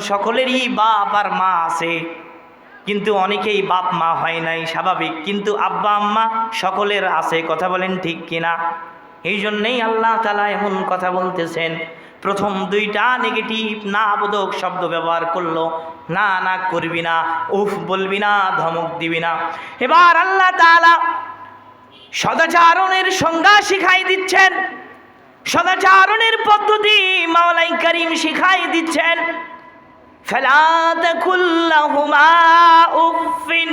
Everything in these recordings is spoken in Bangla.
সকলেরই বাপ আর মা আছে। কিন্তু অনেকেই বাপ, মা হয় নাই, স্বাভাবিক। কিন্তু আব্বা, আম্মা সকলের আছে, কথা বলেন ঠিক কিনা? এই জন্যেই আল্লাহ তালা এমন কথা বলতেছেন। প্রথম দুইটা নেগেটিভ না বোধক শব্দ ব্যবহার করল, না না করবি না, উফ বলবি না, ধমক দিবি না। এবার আল্লাহ তালা সদাচারণের সংজ্ঞা শিখাই দিচ্ছেন। সদাচারণের পদ্ধতি মাওলাই করিম শিখাই দিচ্ছেন। ফেলাত খুল্লাহুমা উফিন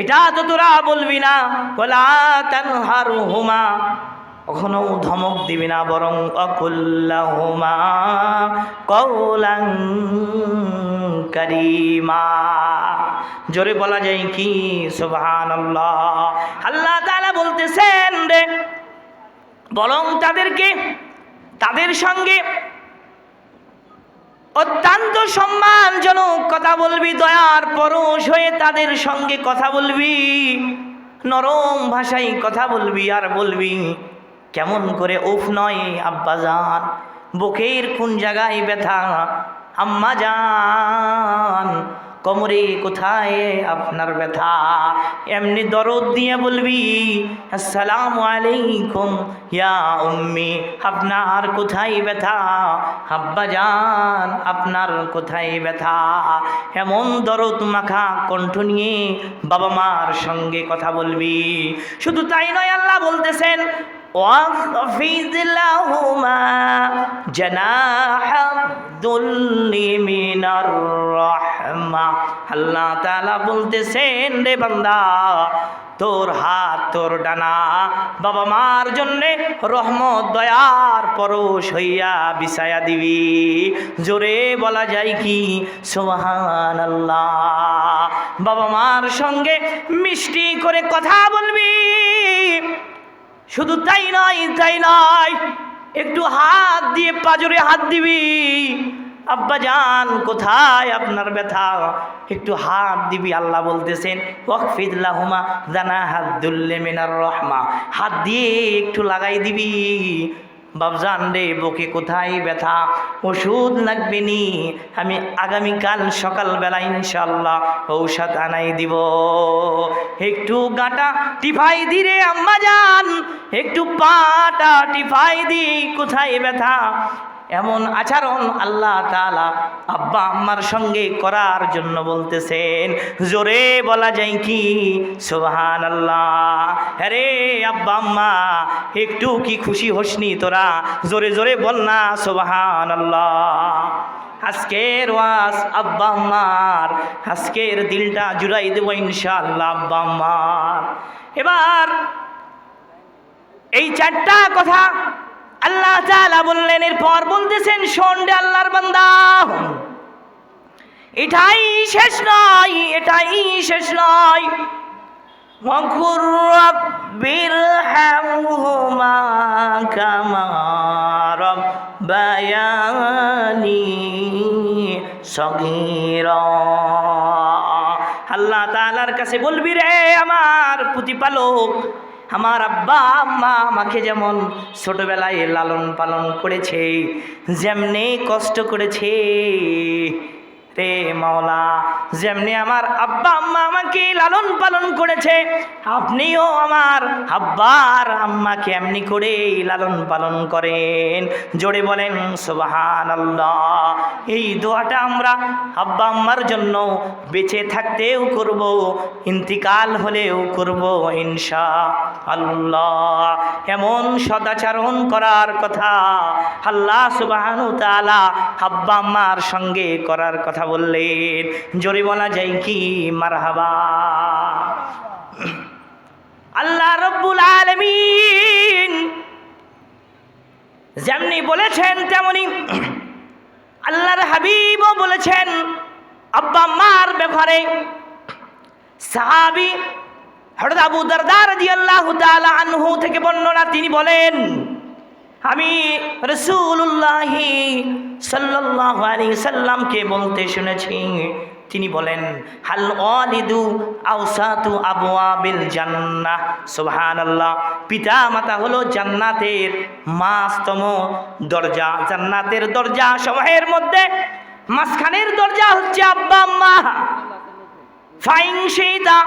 এটা তো তোরা বলবি না। ওলা তানহারুহুমা। কখনো ধমক দিবি না, বরং অকুল্লাহুমা কৌলাং করিমা। জোরে বলা যায় কি? সুবহান আল্লাহ তাআলা বলতেছেন রে, বরং তাদেরকে, তাদের সঙ্গে অত্যন্ত সম্মানজনক কথা বলবি, দয়ার পরশ হয়ে তাদের সঙ্গে কথা বলবি, নরম ভাষায় কথা বলবি আর বলবি, কেমন করে উফ নয় আব্বা যান বুকের কোন জায়গায় ব্যথা, আম্মা যান কোমরে কোথায় আপনার ব্যথা? এমনি দরদ দিয়ে বলবি, আসসালামু আলাইকুম, ইয়া উম্মি, আপনার কোথায় ব্যথা? আব্বা যান আপনার কোথায় ব্যথা? এমন দরদ মাখা কণ্ঠ নিয়ে বাবা মার সঙ্গে কথা বলবি। শুধু তাই নয়, আল্লাহ বলতেছেন واخفض لهما جناح الذل من الرحمة আল্লাহ তাআলা বলতেছেন রে বান্দা তোর হাত তোর ডানা বাবা মার জন্যে রহমত দয়ার পরশ হইয়া বিছায়া দিবি জোরে বলা যায় কি সোহান আল্লাহ বাবা মার সঙ্গে মিষ্টি করে কথা বলবি শুধু তাই নয় তাই নয়। একটু হাত দিয়ে পাজরে হাত দিবি। আব্বা যান কোথায় আপনার ব্যথা? একটু হাত দিবি, আল্লাহ বলতেছেন ওয়াকফিদুল্লাহুমা জানা হাত দুল্লে মিনার রহমা। হাত দিয়ে একটু লাগাই দিবি। বাবজান রে, বুকে কোথায় ব্যথা? ওষুধ লাগবে নি? আমি আগামীকাল সকালবেলা ইনশাল্লাহ ঔষধ আনাই দিব। একটু গাটা টিফাই দি রে আম্মা যান একটু পাটা টিফাই দি, কোথায় ব্যথা? এমন আচরণ আল্লাহ তালা আব্বা আম্মার সঙ্গে করার জন্য বলতেছেন, জোরে বলা যায় কি? সোহান আল্লাহ হ্যারে আব্বা আম্মা, একটু কি খুশি হসনি তোরা? জোরে জোরে বল না সোহান আল্লাহ আজকের ওয়াজ আব্বা আম্মার, আজকের দিলটা জুড়াই দেবো ইনশাআল্লাহ আব্বা আম্মার। এবার এই চারটা কথা আল্লাহ তাআলা বললেন এরপর বলতেছেন শোন রে আল্লাহর বান্দা এটাই শেষ নয় এটাই শেষ নয় وقل رب ارحمهما كما ربياني صغيرا আল্লাহ তাআলার কাছে বলবি রে আমার প্রতিপালক আমার আব্বা আম্মা আমাকে যেমন ছোটবেলায় লালন পালন করেছে যেমনি কষ্ট করেছে রে মাওলা, যেমনি আমার আব্বা আম্মা আমাকে লালন পালন করেছে, আপনিও আমার আব্বার আম্মাকে এমনি করে লালন পালন করেন। জোরে বলেন সুবাহান আল্লাহ এই দোয়াটা আমরা আব্বা আম্মার জন্য বেঁচে থাকতেও করব, ইন্তিকাল হলেও করব ইনশা আল্লাহ এমন সদাচরণ করার কথা আল্লাহ সুবাহানু তালা আব্বা আম্মার সঙ্গে করার কথা বললেন, জোরে বলা যায় কি? মারহাবা। আল্লাহ রব্বুল আলমিন যেমনি বলেছেন তেমনি আল্লাহর হাবিবও বলেছেন, আব্বা মার ব্যাপারে। সাহাবি হঠাৎ আবু দারদার রাদিয়াল্লাহু তাআলা আনহু থেকে বর্ণনা তিনি বলেন, আমি রসুল্লাহি সাল্লাল্লাহু আলাইহি সাল্লামকে বলতে শুনেছি? তিনি বলেন, হাল ওয়ালিদু আওসাতু আবওয়াবিল জান্নাহ। সুবহানাল্লাহ। পিতা মাতা হলো জান্নাতের মাস্তম দরজা। জান্নাতের দরজা সমূহের মধ্যে মাঝখানের দরজা হচ্ছে আব্বা আম্মা ফাইন সেইদা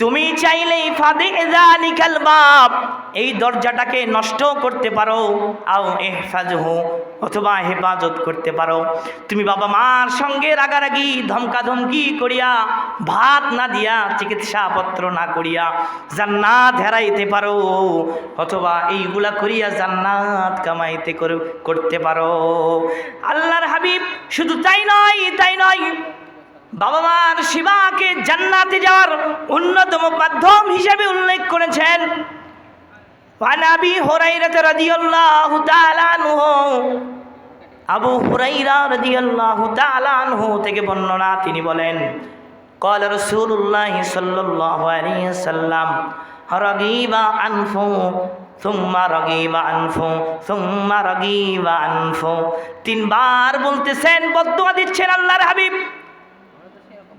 তুমি চাইলেই ফাদে জালিকাল বাপ এই দরজাটাকে নষ্ট করতে পারো, আও এহফাজহু অথবা হেফাজত করতে পারো। তুমি বাবা মার সঙ্গে রাগারাগি ধমকা ধমকি করিয়া, ভাত না দিয়া, চিকিৎসাপত্র না করিয়া জান্নাত হেরাইতে পারো, অথবা এইগুলা করিয়া জান্নাত কামাইতে করতে পারো। আল্লাহর হাবিব শুধু তাই নয় তাই নয় বাবা মার শিবাকে জান্নাতে যাওয়ার অন্যতম মাধ্যম হিসেবে উল্লেখ করেছেন। আবু থেকে বর্ণনা তিনি বলেন কল রসুল্লাহ সাল্লাম, রগিবা আনফু, সুম্মা রগিবা আনফু, সুম্মা রগিবা আনফু। তিনবার বলতেছেন বদুয়া দিচ্ছেন আল্লাহর হাবিব।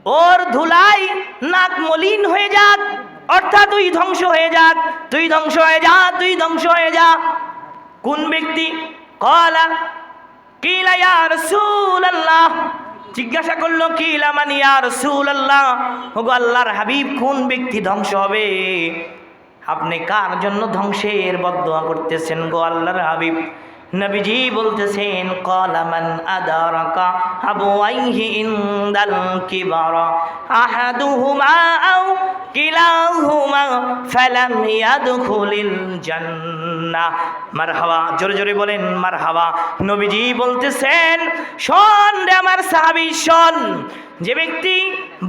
ওর ধুলাই নাক মলিন হয়ে যাক, অর্থাৎ তুই ধ্বংস হয়ে যাক, তুই ধ্বংস হয়ে যা, তুই ধ্বংস হয়ে যা। কোন ব্যক্তি? কলা, কিলা ইয়া রাসূলুল্লাহ। জিজ্ঞাসা করল, কিলা মানে ইয়া রাসূলুল্লাহ? ওগো আল্লাহর হাবিব, কোন ব্যক্তি ধ্বংস হবে? আপনি কার জন্য ধ্বংসের বদদোয়া করতেছেন গো আল্লাহর হাবিব? নবীজি বলতেছেন কলামান আদারাকা আবুয়াইহি ইনদাল কিবারা আহাদুহুমা আও কিলাহুমা ফালাম ইয়াদখুলিল জোরে জোরে বলেন নবীজি বলতেছেন, শোন রে আমার শোন। যে ব্যক্তি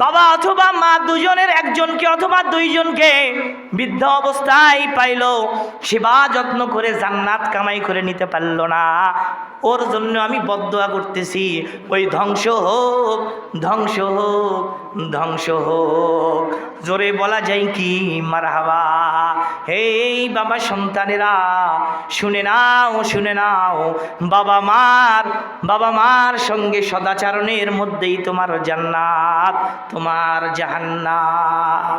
বাবা অথবা মা দুজনের একজনকে অথবা দুইজনকে বৃদ্ধ অবস্থায় পাইল সেবা যত্ন করে জান্নাত কামাই করে নিতে পারল না। ওর জন্য আমি বদদোয়া করতেছি। ওই ধ্বংস হোক ধ্বংস হোক ধ্বংস হোক। জোরে বলা যায় কি? মার হাবা এই বাবা সন্তানেরা, শুনে নাও শুনে নাও। বাবা মার বাবা মার সঙ্গে সদাচারণের মধ্যেই তোমার জান্নাত, তোমার জাহান্নাম।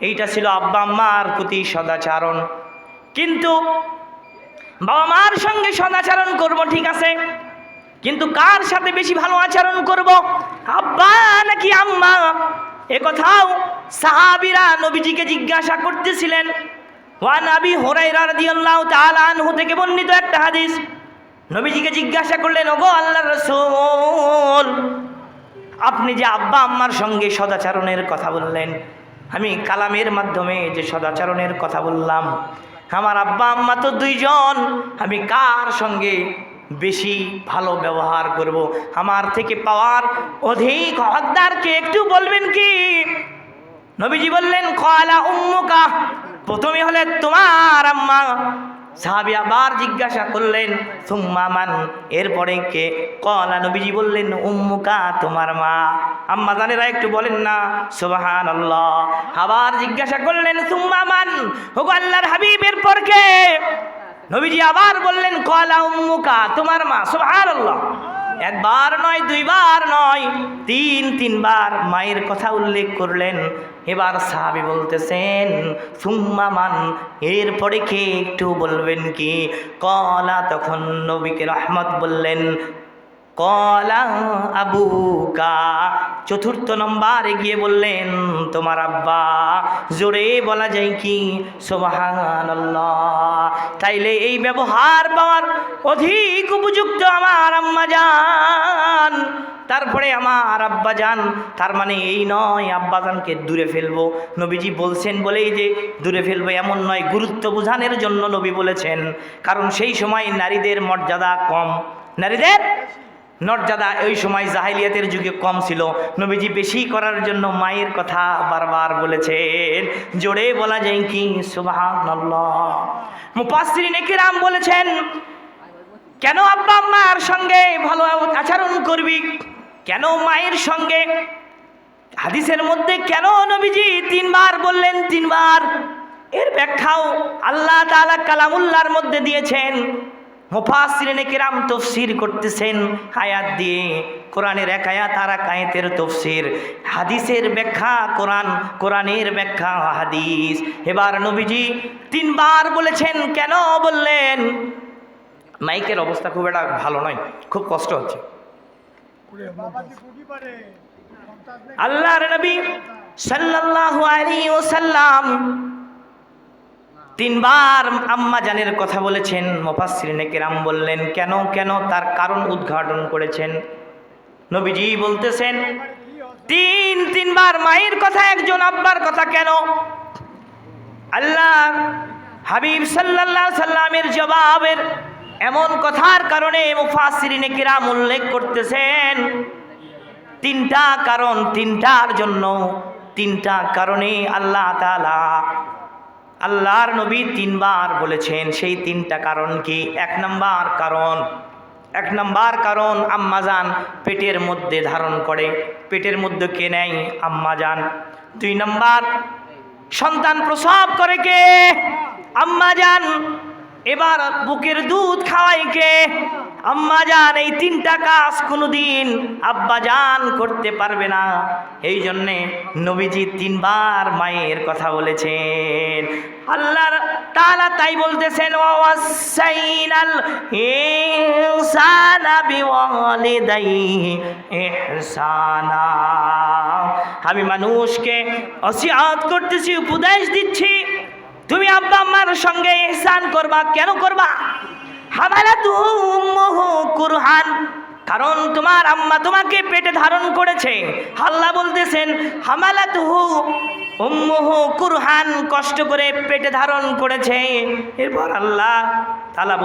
এইটা ছিল আব্বা আম্মার প্রতি সদাচারণ। কিন্তু বাবা মার সঙ্গে সদাচরণ করব, ঠিক আছে? কিন্তু কার সাথে বেশি ভালো আচরণ করব? আব্বা নাকি আম্মা? এ কথাও সাহাবিরা নবীজিকে জিজ্ঞাসা করতেছিলেন। ওয়ান আবি হুরাইরা রাদিয়াল্লাহু তাআলা আনহু থেকে বর্ণিত একটা হাদিস। নবীজিকে জিজ্ঞাসা করলেন, ওগো আল্লাহর রাসূল, আপনি যে আব্বা আম্মার সঙ্গে সদাচরণের কথা বললেন, আমি কালামের মাধ্যমে যে সদাচরণের কথা বললাম আমার আব্বা, আম্মা তো দুইজন। আমি কার সঙ্গে বেশি ভালো ব্যবহার করব? আমার থেকে পাওয়ার অধিক হকদারকে একটু বলবেন কি? নবীজি বললেন কয়লা উম্মুকা, প্রথমে হলে তোমার আম্মা সাহাবি আবার জিজ্ঞাসা করলেন, সুম্মা মান? এরপরে কে? কলা নবীজি বললেন, উম্মুকা, তোমার মা। আম্মা জানেরা একটু বলেন না সুবাহান আল্লাহ আবার জিজ্ঞাসা করলেন, সুম্মা মান? হুগো আল্লাহর হাবিবের পর কে? নবীজি আবার বললেন, কলা উম্মুকা, তোমার মা। সুবাহান আল্লাহ একবার নয়, দুইবার নয়, তিন, তিনবার মায়ের কথা উল্লেখ করলেন। এবার সাহাবি বলতেছেন সুম্মামান এরপরে কে একটু বলবেন কি? কলা, তখন নবীকে রহমত বললেন, কলা আবুকা চতুর্থ নম্বর গিয়ে বললেন, তোমার আব্বা, জোরে বলা যায় কি? সোবাহান তাইলে এই ব্যবহার পাওয়ার অধিক উপযুক্ত আমার আম্মা যান তারপরে আমার আব্বা যান তার মানে এই নয় আব্বাজানকে দূরে ফেলব। নবীজি বলছেন বলেই যে দূরে ফেলব এমন নয়, গুরুত্ব বোঝানোর জন্য নবী বলেছেন। কারণ সেই সময় নারীদের মর্যাদা কম। নারীদের মর্যাদা ওই সময় জাহিলিয়াতের যুগে কম ছিল। নবীজি বেশি করার জন্য মায়ের কথা বারবার বলেছেন। জোরে বলা যায় কি? মুফাসসিরিন কিরাম বলেছেন, কেন আব্বা আম্মার সঙ্গে ভালো আচরণ করবি? কেন মায়ের সঙ্গে? হাদিসের মধ্যে কেন নবীজি তিনবার বললেন তিনবার? এর ব্যাখ্যাও আল্লাহ তাআলা কালামুল্লাহর মধ্যে দিয়েছেন। মুফাসসিরিনে কিরাম তফসির করতেছেন আয়াত দিয়ে। কোরআনের এক আয়াত আর এক আয়াতের তফসির। হাদিসের ব্যাখ্যা কোরআন, কোরআনের ব্যাখ্যা হাদিস। এবার নবীজি তিনবার বলেছেন, কেন বললেন? মাইকের অবস্থা খুব একটা ভালো নয়, খুব কষ্ট হচ্ছে। আল্লাহর নবী সাল্লাল্লাহু আলাইহি ওয়াসাল্লাম তিনবার আম্মা জানের কথা বলেছেন মুফাসসিরিনে কেরাম বললেন, কেন কেন তার কারণ উদ্ঘাটন করেছেন? নবীজি বলতেছেন, তিন, তিনবার মায়ের কথা, একজন আব্বার কথা কেন? আল্লাহ হাবিব সাল্লাল্লাহ সাল্লামের জবাবের এমন কথার কারণে মুফাসসিরিনে কিরাম উল্লেখ করতেছেন, তিনটা কারণ, তিনটার জন্য, তিনটা কারণে আল্লাহ তাআলা আল্লাহর নবী তিনবার বলেছেন, সেই তিনটা কারণ কি? এক নাম্বার কারণ, এক নাম্বার কারণ আম্মাজান পেটের মধ্যে ধারণ করে। পেটের মধ্যে কে নেয়? আম্মাজান দুই নাম্বার, সন্তান প্রসব করে কে? আম্মাজান এবার বুকের দুধ খাওয়াই কে? আম্মাজান এই তিনটা কাজ কোনোদিন আব্বাজান করতে পারবে না। এই জন্যে নবীজি তিনবার মায়ের কথা বলেছেন। আল্লাহর তাআলা তাই বলতেছেন আমি মানুষকে অসিয়াত করতেছি, উপদেশ দিচ্ছি। তুমি আব্বা আম্মার সঙ্গে ইহসান করবা, কেন করবা? কুরহান। কারণ তোমার আম্মা তোমাকে পেটে ধারণ করেছে। হাল্লা বলতেছেন হামালাত উম্মুহু কুরহান কষ্ট করে পেটে ধারণ করেছে। এরপর আল্লাহ তালা